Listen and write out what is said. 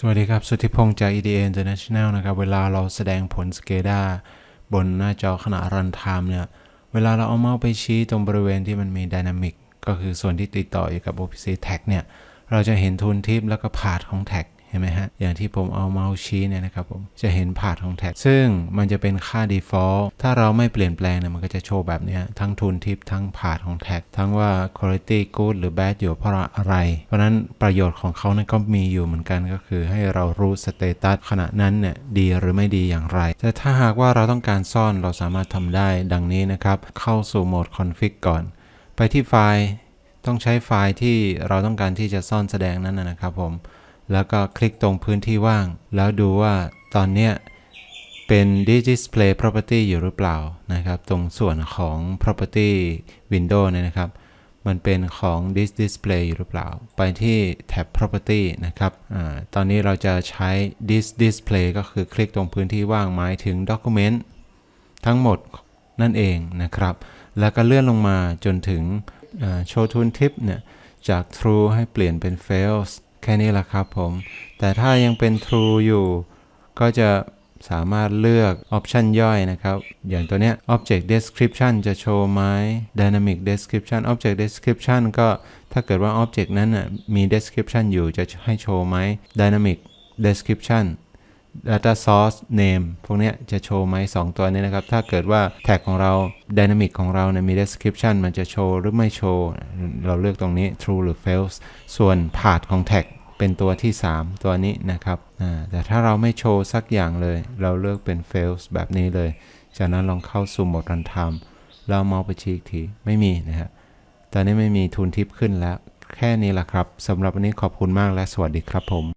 สวัสดีครับ สุทธิพงศ์จาก EDA International นะครับ เวลาเราแสดงผล SCADA บนหน้าจอขณะรันไทม์เนี่ย เวลาเราเอาเมาส์ไปชี้ตรงบริเวณที่มันมี Dynamic ก็คือส่วนที่ติดต่ออยู่กับ OPC Tag เนี่ย เราจะเห็นทูนทิปแล้วก็พาดของแท็ก เห็นไหมฮะ อย่างที่ผมเอาเมาส์ชี้เนี่ยนะครับผมจะเห็นพาดของแท็กซึ่งมันจะเป็นค่า default ถ้าเราไม่เปลี่ยนแปลงเนี่ยมันก็จะโชว์แบบนี้ทั้งทูนทิปทั้งพาดของแท็กทั้งว่า quality good หรือ bad อยู่เพราะอะไร เพราะนั้นประโยชน์ของเขานั้นก็มีอยู่เหมือนกันก็คือ ให้เรารู้สเตตัสขณะนั้นเนี่ยดีหรือไม่ดีอย่างไร แต่ถ้าหากว่าเราต้องการซ่อนเราสามารถทำได้ดังนี้นะครับเข้าสู่โหมด config ก่อน ไปที่ไฟล์ต้องใช้ไฟล์ที่เราต้องการที่จะซ่อนแสดงนั้นนะครับผม แล้วก็คลิกตรงพื้นที่ว่าง แล้วดูว่าตอนเนี้ยเป็น display property อยู่หรือเปล่านะครับ ตรงส่วนของ property window เนี่ยนะครับ มันเป็นของ this display อยู่หรือเปล่า ไปที่แท็บ property นะครับอตอนนี้เราจะใช้ this display ก็คือคลิกตรงพื้นที่ว่างหมายถึง document ทั้งหมดนั่นเองนะครับ แล้วก็เลื่อนลงมาจนถึงอ่า show tooltip เนี่ยจาก true ให้เปลี่ยนเป็น fails แค่นี้แหละครับผม แต่ถ้ายังเป็น true อยู่ ก็จะสามารถเลือก option ย่อยนะครับ อย่างตัวเนี้ย object description จะโชว์ไหม dynamic description object description ก็ถ้าเกิดว่า object นั้นน่ะมี description อยู่จะให้โชว์ไหม dynamic description data source name พวกนี้จะโชว์ไหมสองตัวนี้นะครับ ถ้าเกิดว่าแท็กของเรา dynamic ของเราเนี่ยมี description มันจะโชว์หรือไม่โชว์ เราเลือกตรงนี้ true หรือ false ส่วน part ของแท็กเป็นตัวที่ 3 ตัวนี้นะครับแต่ถ้าเราไม่โชว์สักอย่างเลย เราเลือกเป็น false แบบนี้เลย จากนั้นลองเข้าสู่โหมด runtime แล้วเมาส์ไปชี้อีกที ไม่มีนะฮะตอนนี้ไม่มีทุนทิปขึ้นแล้ว แค่นี้แหละครับสำหรับวันนี้ขอบคุณมากและสวัสดีครับผม